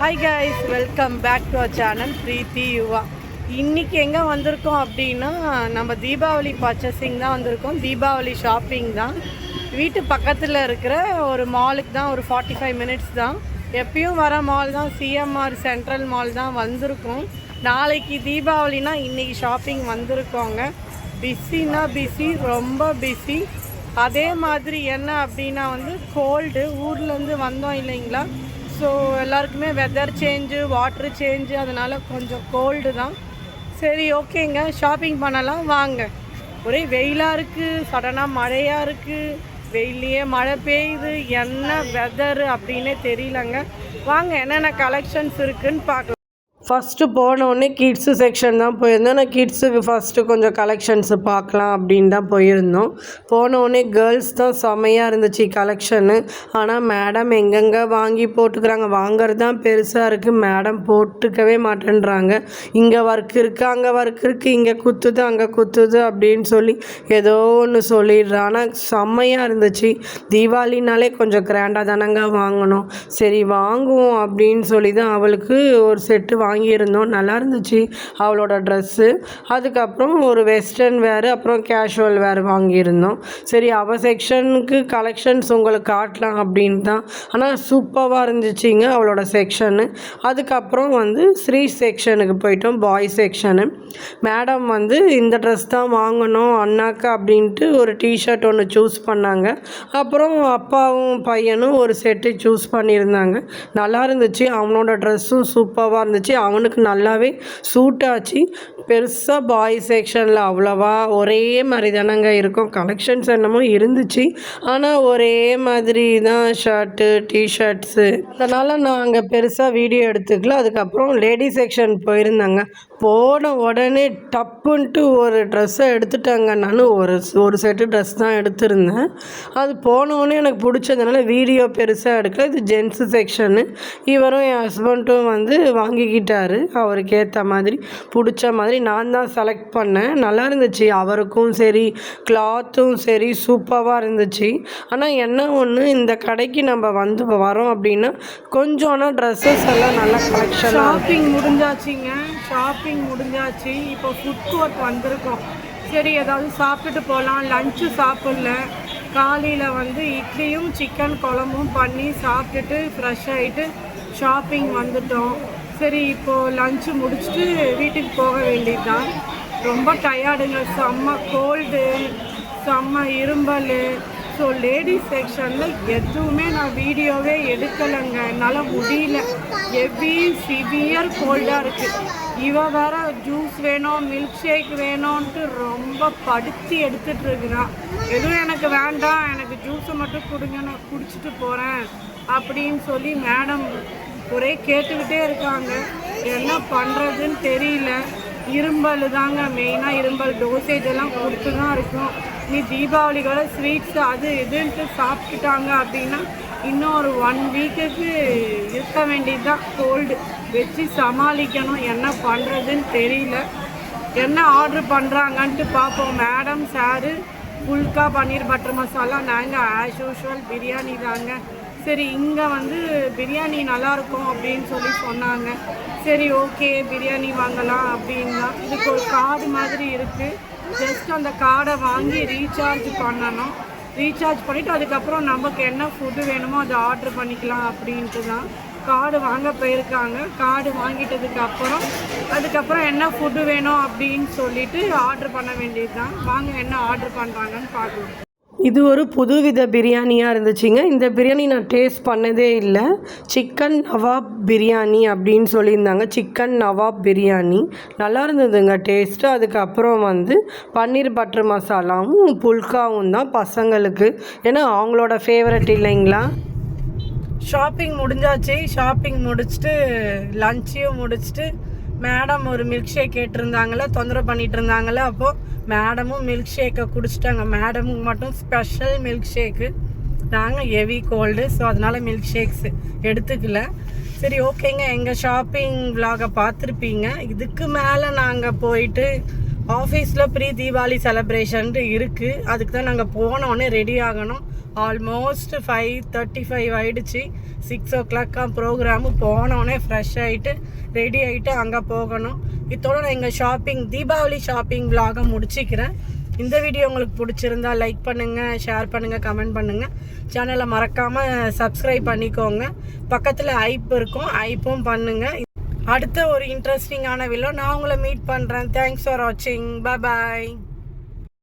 Hi guys welcome back to our channel Preethi Yuva இன்றைக்கி எங்கே வந்திருக்கோம் அப்படின்னா நம்ம தீபாவளி பர்ச்சேசிங் தான் வந்திருக்கோம். தீபாவளி ஷாப்பிங் தான். வீட்டு பக்கத்தில் இருக்கிற ஒரு மாலுக்கு தான் ஒரு ஃபார்ட்டி ஃபைவ் மினிட்ஸ் தான். எப்பயும் வர மால் தான் சிஎம்ஆர் சென்ட்ரல் மால் தான் வந்திருக்கோம். நாளைக்கு தீபாவளினா இன்றைக்கி ஷாப்பிங் வந்திருக்கோங்க. பிஸின்னா பிஸி ரொம்ப பிஸி அதே மாதிரி என்ன அப்படின்னா வந்து கோல்டு ஊர்லேருந்து வந்தோம் இல்லைங்களா? ஸோ எல்லாருக்குமே வெதர் சேஞ்சு வாட்டர் சேஞ்சு அதனால் கொஞ்சம் கோல்டு தான். சரி ஓகேங்க. ஷாப்பிங் பண்ணலாம். வாங்க. ஒரே வெயிலாக இருக்குது சடனாக மழையாக இருக்குது வெயிலையே மழை பெய்யுது. என்ன வெதர் அப்படின்னே தெரியலங்க. வாங்க என்னென்ன கலெக்ஷன்ஸ் இருக்குன்னு பார்க்கலாம். ஃபஸ்ட்டு போனோடனே கிட்ஸு செக்ஷன் தான் போயிருந்தோம். நான் கிட்ஸுக்கு ஃபஸ்ட்டு கொஞ்சம் கலெக்ஷன்ஸு பார்க்கலாம் அப்படின்னு தான் போயிருந்தோம். போனோடனே கேர்ள்ஸ் தான் செமையாக இருந்துச்சு கலெக்ஷனு ஆனால் மேடம் எங்கெங்கே வாங்கி போட்டுக்கிறாங்க? வாங்குறது தான் பெருசாக இருக்குது மேடம் போட்டுக்கவே மாட்டேன்றாங்க. இங்கே ஒர்க் இருக்குது அங்கே ஒர்க் இருக்குது இங்கே குத்துது அங்கே குத்துது அப்படின்னு சொல்லி ஏதோ ஒன்று சொல்லிடுறா. ஆனால் செம்மையாக இருந்துச்சு. தீபாவளினாலே கொஞ்சம் கிராண்டாக தானங்க வாங்கணும். சரி வாங்குவோம் அப்படின்னு சொல்லி தான் அவளுக்கு ஒரு செட்டு வாங்கி வாங்கியிருந்தோம். நல்லா இருந்துச்சு. அவளோட ட்ரெஸ்ஸு அதுக்கப்புறம் ஒரு வெஸ்டர்ன் வேறு அப்புறம் கேஷுவல் வேறு வாங்கியிருந்தோம். சரி அவள் செக்ஷனுக்கு கலெக்ஷன்ஸ் உங்களுக்கு காட்டலாம் அப்படின்னு தான். ஆனால் சூப்பராக இருந்துச்சுங்க அவளோட செக்ஷனு அதுக்கப்புறம் வந்து ஸ்ரீ செக்ஷனுக்கு போயிட்டோம் பாய் செக்ஷனு மேடம் வந்து இந்த ட்ரெஸ் தான் வாங்கணும் அண்ணாக்கு அப்படின்ட்டு ஒரு டிஷர்ட் ஒன்று சூஸ் பண்ணாங்க. அப்புறம் அப்பாவும் பையனும் ஒரு செட்டு சூஸ் பண்ணியிருந்தாங்க. நல்லா இருந்துச்சு. அவனோட ட்ரெஸ்ஸும் சூப்பராக இருந்துச்சு. அவனுக்கு நல்லாவே சூட் ஆச்சு. பெருசாக பாய் செக்ஷனில் அவ்வளோவா ஒரே மாதிரி தானங்க இருக்கும். கலெக்ஷன்ஸ் என்னமோ இருந்துச்சு. ஆனால் ஒரே மாதிரி தான் ஷர்ட்டு டிஷர்ட்ஸு அதனால் நான் அங்கே பெருசாக வீடியோ எடுத்துக்கல. அதுக்கப்புறம் லேடி செக்ஷன் போயிருந்தாங்க. போன உடனே டப்புன்ட்டு ஒரு ட்ரெஸ்ஸை எடுத்துட்டாங்க. நான் ஒரு ஒரு செட்டு ட்ரெஸ் தான் எடுத்திருந்தேன். அது போனவுடனே எனக்கு பிடிச்சதுனால வீடியோ பெருசாக எடுக்கல. இது ஜென்ஸு செக்ஷனு இவரும் என் ஹஸ்பண்டும் வந்து வாங்கிக்கிட்டாரு. அவருக்கு ஏற்ற மாதிரி. பிடிச்ச மாதிரி நான் தான் செலக்ட் பண்ணேன். நல்லா இருந்துச்சு. அவருக்கும் சரி கிளாத்தும் சரி சூப்பராக இருந்துச்சு. ஆனால் என்ன ஒன்று இந்த கடைக்கு நம்ம வந்து வரோம் அப்படின்னா கொஞ்சம் ஆனால் ட்ரெஸ்ஸஸ் எல்லாம் நல்லா கலெக்ஷன் ஷாப்பிங் முடிஞ்சாச்சுங்க. ஷாப்பிங் முடிஞ்சாச்சு. இப்போ ஃபுட் கோர்ட் வந்திருக்கோம். சரி ஏதாவது சாப்பிட்டுட்டு போகலாம் லஞ்சு சாப்பிடல. காலையில் வந்து இட்லியும் சிக்கன் குழம்பும் பண்ணி சாப்பிட்டுட்டு ஃப்ரெஷ் ஆகிட்டு ஷாப்பிங் வந்துட்டோம். சரி இப்போது லஞ்சு முடிச்சுட்டு வீட்டுக்கு போக வேண்டியது தான் ரொம்ப டயர்டுங்க செம்ம கோல்டு செம்ம இரும்பல். ஸோ லேடிஸ் செக்ஷனில் எதுவுமே நான் வீடியோவே எடுக்கலைங்க. என்னால் முடியல. ஹெவி சிவியர் கோல்டாக இருக்குது இவ வேற ஜூஸ் வேணும் மில்க் ஷேக் வேணும்ன்ட்டு ரொம்ப படுத்தி எடுத்துட்டு இருக்கிறான் எதுவும் எனக்கு வேண்டாம். எனக்கு ஜூஸை மட்டும் கொடுங்க நான் குடிச்சிட்டு போகிறேன் அப்படின்னு சொல்லி மேடம் ஒரே கேட்டுக்கிட்டே இருக்காங்க. என்ன பண்ணுறதுன்னு தெரியல. இரும்பல் தாங்க மெயினாக இரும்பல் டோசேஜ் எல்லாம் கொடுத்து தான் இருக்கும். நீ தீபாவளிக்கால ஸ்வீட்ஸ் அது இதுன்ட்டு சாப்பிட்டுட்டாங்க அப்படின்னா இன்னும் ஒரு ஒன் வீக்குக்கு இருக்க வேண்டியது தான் கோல்டு வச்சு சமாளிக்கணும். என்ன பண்ணுறதுன்னு தெரியல. என்ன ஆர்டர் பண்ணுறாங்கன்ட்டு பார்ப்போம். Madam sir phulka paneer butter masala நாங்கள் ஆஸ் யூஷுவல் பிரியாணி தாங்க. சரி இங்கே வந்து பிரியாணி நல்லாயிருக்கும் அப்படின்னு சொல்லி சொன்னாங்க. சரி ஓகே பிரியாணி வாங்கலாம் அப்படின்னா இதுக்கு ஒரு கார்டு மாதிரி இருக்குது ஜஸ்ட் அந்த கார்டை வாங்கி ரீசார்ஜ் பண்ணணும். ரீசார்ஜ் பண்ணிவிட்டு அதுக்கப்புறம் நமக்கு என்ன ஃபுட்டு வேணுமோ அதை ஆர்டர் பண்ணிக்கலாம் அப்படின்ட்டு தான். கார்டு வாங்க போயிருக்காங்க. கார்டு வாங்கிட்டதுக்கு அப்புறம் அதுக்கப்புறம் என்ன ஃபுட்டு வேணும் அப்படின்னு சொல்லிட்டு ஆர்டர் பண்ண வேண்டியது தான் வாங்க என்ன ஆர்டர் பண்ணுறாங்கன்னு பார்க்கலாம். இது ஒரு புதுவித பிரியாணியாக இருந்துச்சுங்க. இந்த பிரியாணி நான் டேஸ்ட் பண்ணதே இல்லை. சிக்கன் நவாப் பிரியாணி அப்படின்னு சொல்லியிருந்தாங்க. சிக்கன் நவாப் பிரியாணி. நல்லா இருந்ததுங்க டேஸ்ட்டு அதுக்கப்புறம் வந்து பன்னீர் பட்டர் மசாலாவும் புல்காவும் தான் பசங்களுக்கு. ஏன்னா அவங்களோட ஃபேவரட் இல்லைங்களா? ஷாப்பிங் முடிஞ்சாச்சு. ஷாப்பிங் முடிச்சுட்டு லஞ்சையும் முடிச்சுட்டு மேடம் ஒரு மில்க் ஷேக் கேட்டிருந்தாங்களே தொந்தரவு பண்ணிகிட்டு இருந்தாங்களே அப்போது மேடமும் மில்க் ஷேக்கை குடிச்சிட்டாங்க. மேடமுக்கு மட்டும் ஸ்பெஷல் மில்க் ஷேக்கு நாங்கள் ஹெவி கோல்டு ஸோ அதனால் மில்க் ஷேக்ஸ் எடுத்துக்கல. சரி ஓகேங்க. எங்கள் ஷாப்பிங் விலாகை பார்த்துருப்பீங்க. இதுக்கு மேலே நாங்கள் போயிட்டு ஆஃபீஸில் ப்ரீ தீபாவளி செலப்ரேஷன்ட்டு இருக்குது அதுக்கு தான் நாங்கள் போனோடனே ரெடி ஆகணும். ஆல்மோஸ்ட் ஃபைவ் தேர்ட்டி ஃபைவ் ஆகிடுச்சு சிக்ஸ் ஓ கிளாக்காக ப்ரோக்ராமு போனோடனே ஃப்ரெஷ் ஆகிட்டு ரெடி ஆகிட்டு அங்கே போகணும். இதோட நான் எங்கள் ஷாப்பிங் தீபாவளி ஷாப்பிங் vlog-அ முடிச்சிக்கிறேன். இந்த வீடியோ உங்களுக்கு பிடிச்சிருந்தா லைக் பண்ணுங்கள் ஷேர் பண்ணுங்கள் கமெண்ட் பண்ணுங்கள் சேனலை மறக்காமல் சப்ஸ்கிரைப் பண்ணிக்கோங்க. பக்கத்தில் ஐப் இருக்கும் ஐப்பும் பண்ணுங்கள் அடுத்த ஒரு இன்ட்ரெஸ்டிங்கான வீடியோ நான் உங்களை மீட் பண்ணுறேன் தேங்க்ஸ் ஃபார் வாட்சிங் பாய்